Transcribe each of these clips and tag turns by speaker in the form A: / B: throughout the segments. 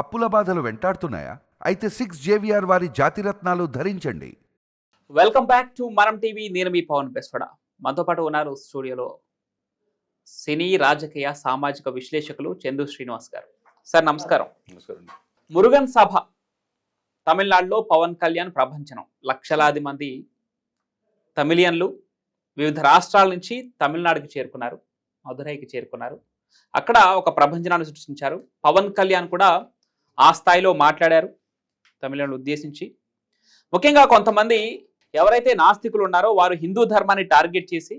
A: అప్పుల బాధలు వెంటాడుతున్నాయా? అయితే సిక్స్ జేవిఆర్ వారి జాతిరత్నాలు ధరించండి.
B: వెల్కమ్ బ్యాక్ టు మనం టీవీ నేను మీ పవన్ బెస్వడ. మనతో పాటు ఉన్నారు స్టూడియోలో సినీ రాజకీయ సామాజిక విశ్లేషకులు చందు శ్రీనివాస్ గారు. సార్ నమస్కారం.
C: నమస్కారం.
B: మురుగన్ సభ తమిళనాడులో పవన్ కళ్యాణ్ ప్రభంచనం లక్షలాది మంది తమిళియన్లు వివిధ రాష్ట్రాల నుంచి తమిళనాడుకి చేరుకున్నారు మదురైకి చేరుకున్నారు. అక్కడ ఒక ప్రభంజనాన్ని సృష్టించారు. పవన్ కళ్యాణ్ కూడా ఆ స్థాయిలో మాట్లాడారు తమిళనాడు ఉద్దేశించి. ముఖ్యంగా కొంతమంది ఎవరైతే నాస్తికులు ఉన్నారో వారు హిందూ ధర్మాన్ని టార్గెట్ చేసి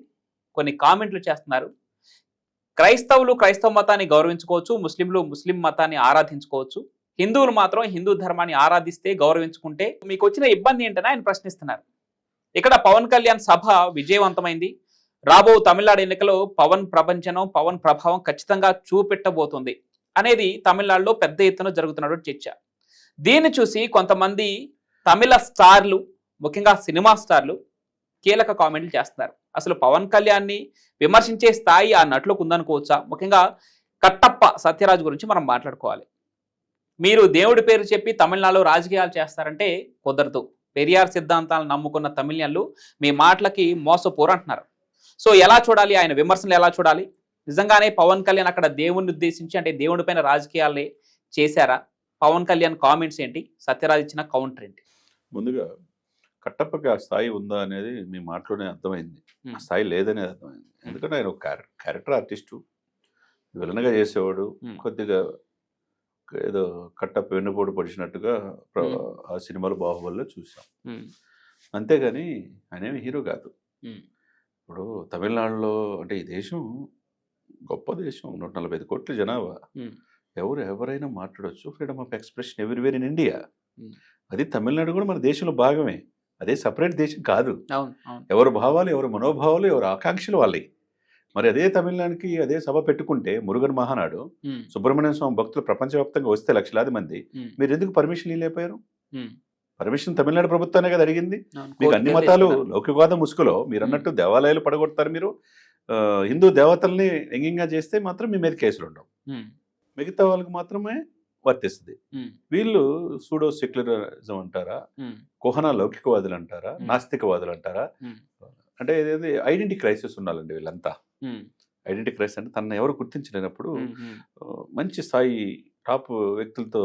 B: కొన్ని కామెంట్లు చేస్తున్నారు. క్రైస్తవులు క్రైస్తవ మతాన్ని గౌరవించుకోవచ్చు ముస్లింలు ముస్లిం మతాన్ని ఆరాధించుకోవచ్చు. హిందువులు మాత్రం హిందూ ధర్మాన్ని ఆరాధిస్తే గౌరవించుకుంటే మీకు వచ్చిన ఇబ్బంది ఏంటని ఆయన ప్రశ్నిస్తున్నారు. ఇక్కడ పవన్ కళ్యాణ్ సభ విజయవంతమైంది. రాబో తమిళనాడు ఎన్నికలో పవన్ ప్రపంచనం పవన్ ప్రభావం ఖచ్చితంగా చూపెట్టబోతుంది. అనేది తమిళనాడులో పెద్ద ఎత్తున జరుగుతున్నటువంటి చర్చ. దీన్ని చూసి కొంతమంది తమిళ స్టార్లు ముఖ్యంగా సినిమా స్టార్లు కీలక కామెంట్లు చేస్తున్నారు. అసలు పవన్ కళ్యాణ్ని విమర్శించే స్థాయి ఆ నటులకు ఉందనుకోవచ్చా? ముఖ్యంగా కట్టప్ప సత్యరాజు గురించి మనం మాట్లాడుకోవాలి. మీరు దేవుడి పేరు చెప్పి తమిళనాడులో రాజకీయాలు చేస్తారంటే కుదరదు. పెరియార్ సిద్ధాంతాలను నమ్ముకున్న తమిళన్లు మీ మాటలకి మోసపోరు అంటున్నారు. సో ఎలా చూడాలి? ఆయన విమర్శలు ఎలా చూడాలి? నిజంగానే పవన్ కళ్యాణ్ అక్కడ దేవుణ్ణి ఉద్దేశించి అంటే దేవుడి పైన రాజకీయాలే చేశారా? పవన్ కళ్యాణ్ కామెంట్స్ ఏంటి? సత్యరాజ్ ఇచ్చిన కౌంటర్ ఏంటి?
C: ముందుగా కట్టప్పకి ఆ స్థాయి ఉందా అనేది మీ మాటలోనే అర్థమైంది. ఆ స్థాయి లేదనేది అర్థమైంది. ఎందుకంటే ఆయన ఒక క్యారెక్టర్ ఆర్టిస్టు విలన్గా చేసేవాడు. కొద్దిగా ఏదో కట్టప్ప వెన్నుపోటు పొడిచినట్టుగా. ఆ సినిమాలు బాహుబలిలో చూసాం అంతేగాని ఆయన హీరో కాదు. ఇప్పుడు తమిళనాడులో అంటే ఈ దేశం గొప్ప దేశం నూట నలభై ఐదు కోట్ల జనాభా. ఎవరు ఎవరైనా మాట్లాడవచ్చు freedom of expression everywhere in India. అది తమిళనాడు కూడా మన దేశంలో భాగమే. అదే సపరేట్ దేశం కాదు. ఎవరి భావాలు ఎవరి మనోభావాలు ఎవరి ఆకాంక్షలు వాళ్ళవి. మరి అదే తమిళనాడుకి అదే సభ పెట్టుకుంటే మురుగన్ మహానాడు సుబ్రహ్మణ్య స్వామి భక్తులు ప్రపంచవ్యాప్తంగా వస్తే లక్షలాది మంది. మీరు ఎందుకు పర్మిషన్ ఇవ్వలేకపోయారు? పర్మిషన్ తమిళనాడు ప్రభుత్వానే కదా అడిగింది. మీకు అన్ని మతాలు లౌకికవాద ముసుగులో మీరు అన్నట్టు దేవాలయాలు పడగొడతారు మీరు. హిందూ దేవతల్ని వ్యంగ్యంగా చేస్తే మాత్రం మీ మీద కేసులు ఉండవు. మిగతా వాళ్ళకి మాత్రమే వర్తిస్తుంది. వీళ్ళు సూడో సెక్యులరిజం అంటారా కుహన లౌకికవాదులు అంటారా. నాస్తికవాదులు అంటారా. అంటే ఇదేది ఐడెంటిటీ క్రైసిస్ ఉండాలండి వీళ్ళంతా. ఐడెంటిటీ క్రైసిస్ అంటే తనను ఎవరు గుర్తించలేనప్పుడు మంచి స్థాయి టాప్ వ్యక్తులతో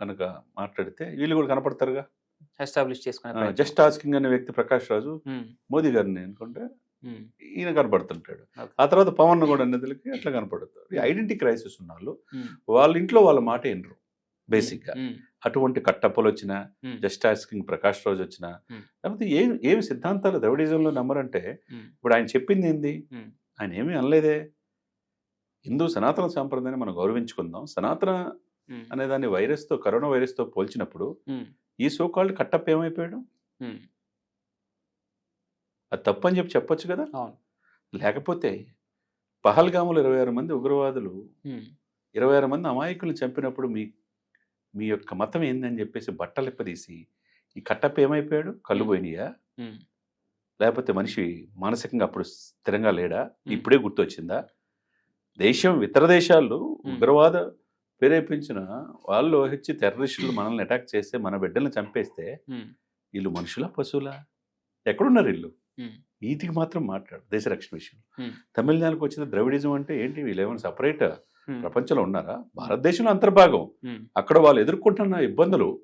C: కనుక మాట్లాడితే వీళ్ళు కూడా కనపడతారుగా.
B: ఎస్టాబ్లిష్ చేసుకునే ప్రయత్నం.
C: జస్ట్ ఆస్కింగ్ అనే వ్యక్తి ప్రకాష్ రాజు మోదీ గారిని అనుకుంటే ఈయన కనపడుతుంటాడు. ఆ తర్వాత పవన్ కూడా నిధులకి అట్లా కనపడుతారు. ఈ ఐడెంటిటీ క్రైసిస్ ఉన్న వాళ్ళు ఇంట్లో వాళ్ళ మాట వినరు బేసిక్గా. అటువంటి కట్టప్పలు వచ్చినా జస్ట్ ఆస్కింగ్ ప్రకాష్ రాజు వచ్చినా. లేకపోతే ఏం ఏమి సిద్ధాంతాలు ద్రవిడిజంలో నమ్మరంటే ఇప్పుడు ఆయన చెప్పింది ఏంది. ఆయన ఏమీ అనలేదే. హిందూ సనాతన సాంప్రదాయాన్ని మనం గౌరవించుకుందాం. సనాతన అనే దాన్ని వైరస్తో కరోనా వైరస్తో పోల్చినప్పుడు
B: ఉమ్,
C: ఈ సోకాల్డ్ కట్టప్ప ఏమైపోయాడు అది తప్పు అని చెప్పి చెప్పొచ్చు కదా. లేకపోతే పహల్గాములు ఇరవై ఆరు మంది ఉగ్రవాదులు ఇరవై ఆరు మంది అమాయకులను చంపినప్పుడు మీ మీ యొక్క మతం ఏందని చెప్పేసి బట్టలు ఇప్పదీసి ఈ కట్టప్ప ఏమైపోయాడు? కళ్ళు. పోయినాయా? లేకపోతే మనిషి మానసికంగా అప్పుడు స్థిరంగా లేడా? ఇప్పుడే గుర్తొచ్చిందా? దేశం ఇతర దేశాల్లో ఉగ్రవాద ప్రేరేపించిన వాళ్ళు వచ్చి టెర్రరిస్టులు మనల్ని అటాక్ చేస్తే మన బిడ్డల్ని చంపేస్తే వీళ్ళు మనుషులా పశువులా? ఎక్కడున్నారు వీళ్ళు? నీతికి మాత్రం మాట్లాడు దేశ రక్షణ విషయం. తమిళనాడుకి వచ్చిన ద్రవిడిజం అంటే ఏంటి? ఏమైనా సపరేట్ ప్రపంచంలో ఉన్నారా? భారతదేశంలో అంతర్భాగం. అక్కడ వాళ్ళు ఎదుర్కొంటున్న ఇబ్బందులు.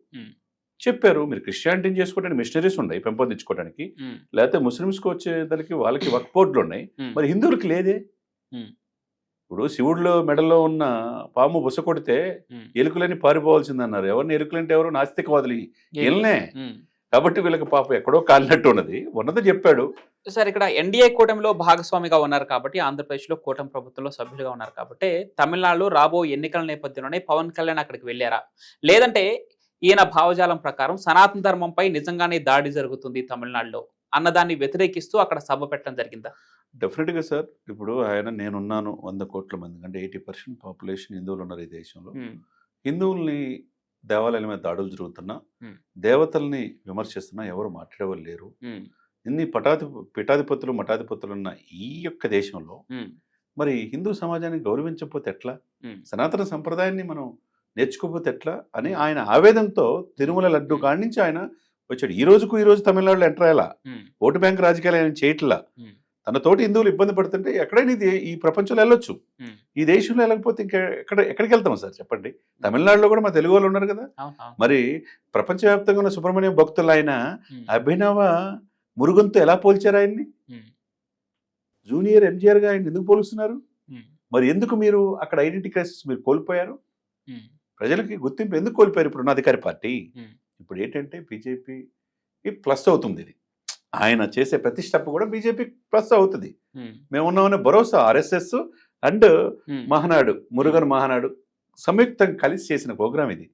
C: చెప్పారు. మీరు క్రిస్టియానిటీని చేసుకోవడానికి మిషనరీస్ ఉన్నాయి పెంపొందించుకోవడానికి. లేకపోతే ముస్లిమ్స్కి వచ్చేదానికి వాళ్ళకి వర్క్ బోర్డులు ఉన్నాయి. మరి హిందువులకి లేదే. ఇప్పుడు శివుడిలో మెడలో ఉన్న పాము బుస కొడితే ఎలుకలని పారిపోవాల్సిందన్నారు. ఎవరిని ఎలుకలంటే ఎవరు? నాస్తికవాదులు. వీళ్ళనే
B: ఉమ్.
C: కాబట్టి వీళ్ళకి పాపం ఎక్కడో కాలినట్టు ఉన్నది. ఉన్నది చెప్పాడు.
B: సార్ ఇక్కడ ఎన్డీఏ కూటమిలో భాగస్వామిగా ఉన్నారు కాబట్టి ఆంధ్రప్రదేశ్లో కూటమి ప్రభుత్వంలో సభ్యులుగా ఉన్నారు కాబట్టి తమిళనాడులో రాబో ఎన్నికల నేపథ్యంలోనే పవన్ కళ్యాణ్ అక్కడికి వెళ్ళారా? లేదంటే ఈయన భావజాలం ప్రకారం సనాతన ధర్మంపై నిజంగానే దాడి జరుగుతుంది తమిళనాడులో అన్నదాన్ని వ్యతిరేకిస్తూ అక్కడ సభ పెట్టడం జరిగిందా?
C: డెఫినెట్గా సార్. ఇప్పుడు ఆయన నేనున్నాను వంద కోట్ల మంది అంటే ఎయిటీ పర్సెంట్ పాపులేషన్ హిందువులు ఉన్నారు ఈ దేశంలో. హిందువుల్ని దేవాలయాల మీద దాడులు జరుగుతున్నా. దేవతల్ని విమర్శిస్తున్నా ఎవరు మాట్లాడేవాళ్ళు లేరు. ఇన్ని పటాధి పీఠాధిపతులు మఠాధిపతులు ఉన్న ఈ యొక్క దేశంలో మరి హిందూ సమాజాన్ని గౌరవించకపోతే ఎట్లా? సనాతన సంప్రదాయాన్ని మనం నేర్చుకోకపోతే ఎట్లా? అని ఆయన ఆవేదనతో తిరుమల లడ్డు కాడి నుంచి ఆయన వచ్చాడు. ఈ రోజుకు ఈ రోజు తమిళనాడులో ఎంటర్ అయ్యేలా? ఓటు బ్యాంక్ రాజకీయాలు ఆయన చేయట్లా? తన తోటి హిందువులు ఇబ్బంది పడుతుంటే ఎక్కడైనా ఇది ఈ ప్రపంచంలో వెళ్ళొచ్చు. ఈ దేశంలో వెళ్ళకపోతే ఇంకా ఎక్కడ ఎక్కడికి వెళ్తాం సార్? చెప్పండి. తమిళనాడులో కూడా మా తెలుగు వాళ్ళు ఉన్నారు కదా. మరి ప్రపంచవ్యాప్తంగా ఉన్న సుబ్రహ్మణ్యం భక్తులు ఆయన అభినవ మురుగంతో ఎలా పోల్చారు ఆయన్ని? జూనియర్ ఎంజిఆర్గా ఆయన ఎందుకు పోలుస్తున్నారు? మరి ఎందుకు మీరు అక్కడ ఐడెంటిటీ క్రైసిస్ మీరు కోల్పోయారు? ప్రజలకి గుర్తింపు ఎందుకు కోల్పోయారు ఇప్పుడు ఉన్న అధికార పార్టీ. ఇప్పుడు ఏంటంటే బీజేపీ ప్లస్ అవుతుంది ఇది. ఆయన చేసే ప్రతి స్టెప్ కూడా బీజేపీ ప్లస్ అవుతుంది.
B: ఉమ్,
C: మేము ఉన్నామనే భరోసా ఆర్ఎస్ఎస్ అండ్ మహానాడు మురుగన్ మహానాడు సంయుక్తంగా కలిసి చేసిన ప్రోగ్రామ్ ఇది.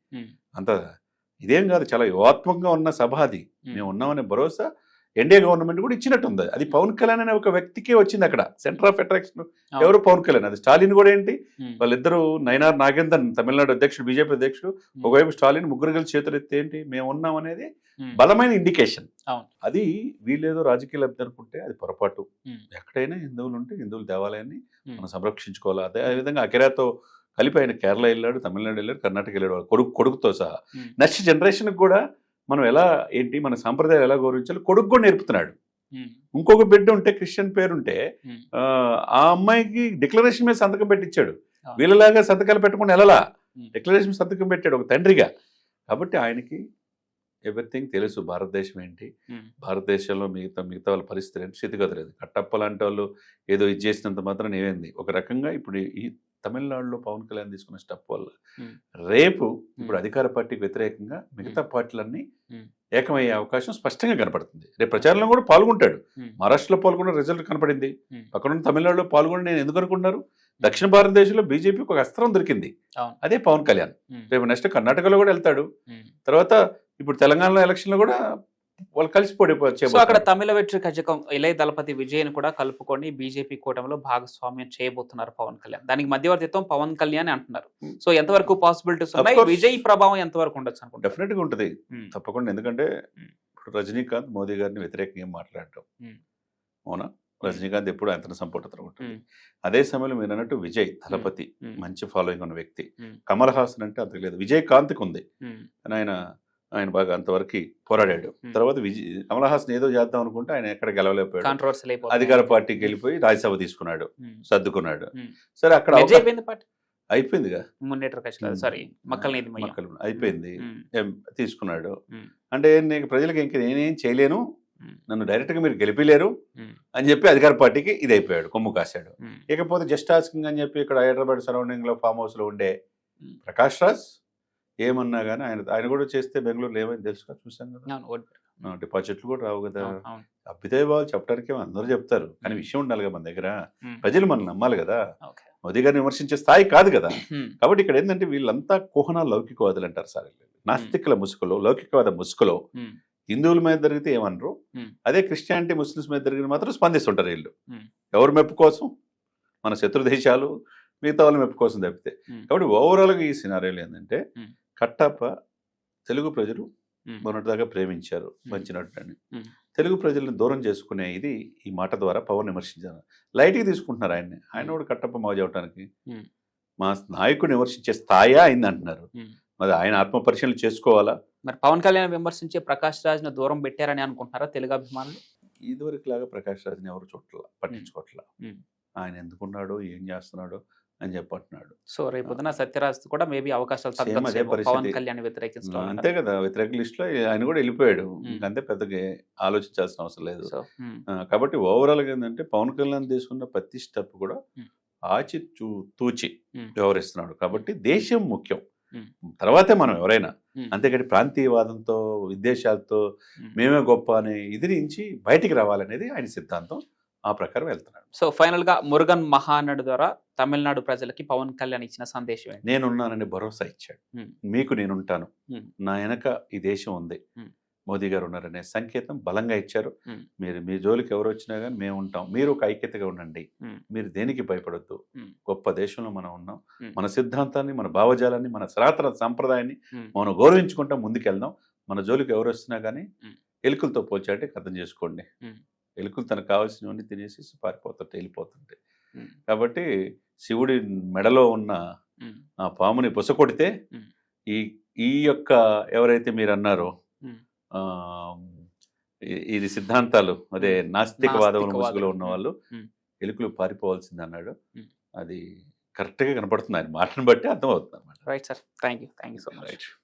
C: అంత ఇదేం కాదు చాలా యువాత్మకంగా ఉన్న సభ అది. మేము ఉన్నామనే భరోసా ఎన్డీఏ గవర్నమెంట్ కూడా ఇచ్చినట్టుంది. అది పవన్ కళ్యాణ్ అనే ఒక వ్యక్తికే వచ్చింది అక్కడ. సెంటర్ ఆఫ్ అట్రాక్షన్ ఎవరు? పవన్ కళ్యాణ్. అది స్టాలిన్ కూడా ఏంటి? వాళ్ళిద్దరు నయనార్ నాగేందర్ తమిళనాడు అధ్యక్షుడు బీజేపీ అధ్యక్షుడు ఒకవైపు స్టాలిన్ ముగ్గురు కలిసి చేతులు ఎత్తి ఏంటి? మేము ఉన్నాం అనేది బలమైన ఇండికేషన్. అది వీళ్ళేదో రాజకీయ లబ్ధి అనుకుంటే అది పొరపాటు. ఎక్కడైనా హిందువులు ఉంటే హిందువుల దేవాలయాన్ని. మనం సంరక్షించుకోవాలి. అదే విధంగా అకిరాతో కలిపి ఆయన కేరళ వెళ్ళాడు తమిళనాడు వెళ్ళాడు కర్ణాటక వెళ్ళాడు. వాళ్ళ కొడుకు కొడుకుతో సహా. నెక్స్ట్ జనరేషన్కి కూడా మనం ఎలా ఏంటి మన సాంప్రదాయాలు ఎలా గౌరవించాలి కొడుకు కూడా నేర్పుతున్నాడు. ఇంకొక బిడ్డ ఉంటే క్రిస్టియన్ పేరు ఉంటే
B: ఉమ్.
C: ఆ, అమ్మాయికి డిక్లరేషన్ మీద సంతకం పెట్టించాడు. వీళ్ళలాగా సంతకాలు పెట్టకుండా వెళ్ళలా. డిక్లరేషన్ సంతకం పెట్టాడు ఒక తండ్రిగా. కాబట్టి ఆయనకి ఎవ్రీథింగ్ తెలుసు భారతదేశం ఏంటి? భారతదేశంలో మిగతా మిగతా వాళ్ళ పరిస్థితి ఏంటి? స్థితిగతులు లేదు కట్టప్ప లాంటి వాళ్ళు ఏదో ఇది చేసినంత మాత్రం ఏమైంది? ఒక రకంగా ఇప్పుడు తమిళనాడులో పవన్ కళ్యాణ్ తీసుకున్న స్టెప్ వల్ల. రేపు ఇప్పుడు అధికార పార్టీకి వ్యతిరేకంగా మిగతా పార్టీలన్నీ. ఏకమయ్యే అవకాశం స్పష్టంగా కనపడుతుంది. రేపు ప్రచారంలో కూడా పాల్గొంటాడు. మహారాష్ట్రలో పాల్గొన్న రిజల్ట్ కనపడింది.
B: ఉమ్.
C: పక్కన తమిళనాడులో పాల్గొని నేను ఎందుకు అనుకున్నారు దక్షిణ భారతదేశంలో బీజేపీకి ఒక అస్త్రం దొరికింది. అదే పవన్ కళ్యాణ్. రేపు నెక్స్ట్ కర్ణాటకలో కూడా వెళ్తాడు. తర్వాత ఇప్పుడు తెలంగాణలో ఎలక్షన్లో కూడా వాళ్ళు కలిసి పోటీ
B: సో అక్కడ తమిళ వెట్రి కజకం ఇలయ దళపతి విజయ్ కూడా కలుపుకొని బీజేపీ కూటమిలో భాగస్వామ్యం చేయబోతున్నారు పవన్ కళ్యాణ్ దానికి మధ్యవర్తిత్వం పవన్ కళ్యాణ్ అంటున్నారు
C: Hmm.
B: సో ఎంతవరకు పాసిబిలిటీస్ ఉన్నాయి. విజయ్ ప్రభావం ఎంతవరకు ఉండొచ్చు అనుకుంటారు
C: డెఫినెట్గా ఉంటుంది
B: Hmm.
C: తప్పకుండా ఎందుకంటే
B: Hmm.
C: ఇప్పుడు రజనీకాంత్ మోదీ గారిని వ్యతిరేకంగా ఏం మాట్లాడటం. అవునా రజనీకాంత్ ఎప్పుడు ఆయన సంపుటతను ఉంటుంది. అదే సమయంలో మీరు అన్నట్టు విజయ్ దళపతి. మంచి ఫాలోయింగ్ ఉన్న వ్యక్తి. కమల్ హాసన్ అంటే అంత లేదు విజయ్ కాంత్కి ఉంది ఆయన ఆయన బాగా అంతవరకు పోరాడాడు. తర్వాత విజయ్ కమల్ హాసన్ ఏదో చేద్దాం అనుకుంటే ఆయన ఎక్కడ గెలవలేకపోయాడు. అధికార పార్టీకి వెళ్ళిపోయి రాజ్యసభ తీసుకున్నాడు. సర్దుకున్నాడు. సరే అక్కడ అయిపోయిందిగా.
B: సారీ మక్కల
C: అయిపోయింది. తీసుకున్నాడు. అంటే నేను ప్రజలకు ఇంక నేనేం చేయలేను. నన్ను డైరెక్ట్గా మీరు గెలిపిలేరు అని చెప్పి అధికార పార్టీకి ఇది అయిపోయాడు కొమ్ము కాశాడు. ఇకపోతే జస్ట్ ఆస్కింగ్ అని చెప్పి ఇక్కడ హైదరాబాద్ సరౌండింగ్లో ఫామ్ హౌస్లో ఉండే. ప్రకాష్ రాజ్ ఏమన్నా కానీ ఆయన ఆయన కూడా చేస్తే బెంగళూరులో ఏమైంది తెలుసుగా చూసాం కదా? డిపాజిట్లు కూడా రావు కదా. అభ్యుదయ బాబు చెప్పడానికి అందరూ చెప్తారు. కానీ విషయం ఉండాలి కదా మన దగ్గర. ప్రజలు మనం నమ్మాలి కదా. మోదీ గారిని విమర్శించే స్థాయి కాదు కదా? కాబట్టి ఇక్కడ ఏంటంటే వీళ్ళంతా కుహన లౌకికవాదులు అంటారు సార్ నాస్తికుల ముసుగులో లౌకికవాద ముసుగులో
B: ఉమ్,
C: హిందువుల మీద జరిగితే ఏమనరు. అదే క్రిస్టియానిటీ ముస్లిమ్స్ మీద జరిగిన మాత్రం స్పందిస్తుంటారు వీళ్ళు. ఎవరు మెప్పు కోసం? మన శత్రు దేశాలు మిగతా వాళ్ళ మెప్పు కోసం తప్పితే. కాబట్టి ఓవరాల్గా ఈ సినారీలు ఏంటంటే. కట్టప్ప తెలుగు ప్రజలు మొన్నటిదాకా ప్రేమించారు మంచి నటుడని. తెలుగు ప్రజల్ని దూరం చేసుకునే ఇది ఈ మాట ద్వారా పవన్ విమర్శించారు. లైట్గా తీసుకుంటున్నారు ఆయన్ని. ఆయన కూడా కట్టప్ప మోజు అవటానికి. మా నాయకుడిని విమర్శించే స్థాయా అయింది అంటున్నారు. మరి ఆయన ఆత్మ పరిశీలన చేసుకోవాలా?
B: మరి పవన్ కళ్యాణ్ విమర్శించే ప్రకాష్ రాజ్ను దూరం పెట్టారని అనుకుంటున్నారా తెలుగు అభిమానులు?
C: ఇదివరకు లాగా ప్రకాష్ రాజ్ని ఎవరు చూడట్ల పట్టించుకోవట్ల. ఆయన ఎందుకున్నాడో ఏం చేస్తున్నాడో అని చెప్పంటున్నాడు
B: సో రేపు పొద్దున సత్యరాజ్ కూడా మేబీ అవకాశాలు. పవన్ కళ్యాణ్ వ్యతిరేకించడం
C: అంతే కదా వ్యతిరేక లిస్టులో ఆయన కూడా వెళ్ళిపోయాడు. ఇంకంతే పెద్దగా ఆలోచించాల్సిన అవసరం లేదు కాబట్టి ఓవరాల్గా ఏంటంటే పవన్ కళ్యాణ్ తీసుకున్న ప్రతి స్టెప్ కూడా. ఆచి చూ తూచి. వ్యవహరిస్తున్నాడు కాబట్టి దేశం ముఖ్యం. తర్వాతే మనం ఎవరైనా. అంతేకాని ప్రాంతీయవాదంతో విద్వేషాలతో
B: ఉమ్.
C: మేమే గొప్ప అనే ఇది నుంచి బయటికి రావాలనేది ఆయన సిద్ధాంతం ఆ ప్రకారం వెళ్తున్నాడు
B: సో ఫైనల్గా మురుగన్ మహానాడు ద్వారా తమిళనాడు ప్రజలకి పవన్ కళ్యాణ్ ఇచ్చిన సందేశం
C: నేనున్నానని భరోసా ఇచ్చాడు. మీకు నేనుంటాను. నా వెనక ఈ దేశం ఉంది. మోదీ గారు ఉన్నారనే సంకేతం బలంగా ఇచ్చారు. మీరు మీ జోలికి ఎవరు వచ్చినా కానీ మేము ఉంటాం మీరు ఒక ఐక్యతగా ఉండండి. మీరు దేనికి భయపడొద్దు. గొప్ప దేశంలో మనం ఉన్నాం. మన సిద్ధాంతాన్ని మన భావజాలాన్ని మన సనాతన సాంప్రదాయాన్ని. మనం గౌరవించుకుంటా ముందుకెళ్దాం మన జోలికి ఎవరు వస్తున్నా కానీ. ఎలుకలతో పోల్చాటే అర్థం చేసుకోండి. ఎలుకలు తనకు కావాల్సినవన్నీ తినేసి పారిపోతుంటే వెళ్ళిపోతుంటాయి
B: మ్మ్.
C: కాబట్టి శివుడి మెడలో ఉన్న. ఆ పాముని బుస కొడితే
B: మ్మ్.
C: ఈ ఈ యొక్క ఎవరైతే మీరు అన్నారో ఇది సిద్ధాంతాలు అదే నాస్తికవాదం. ముసుగులో ఉన్న వాళ్ళు. ఎలుకలు పారిపోవాల్సింది అన్నాడు. అది కరెక్ట్గా కనపడుతుంది ఆయన మాటను బట్టి అర్థమవుతుంది అనమాట
B: right sir thank you thank you so much
C: right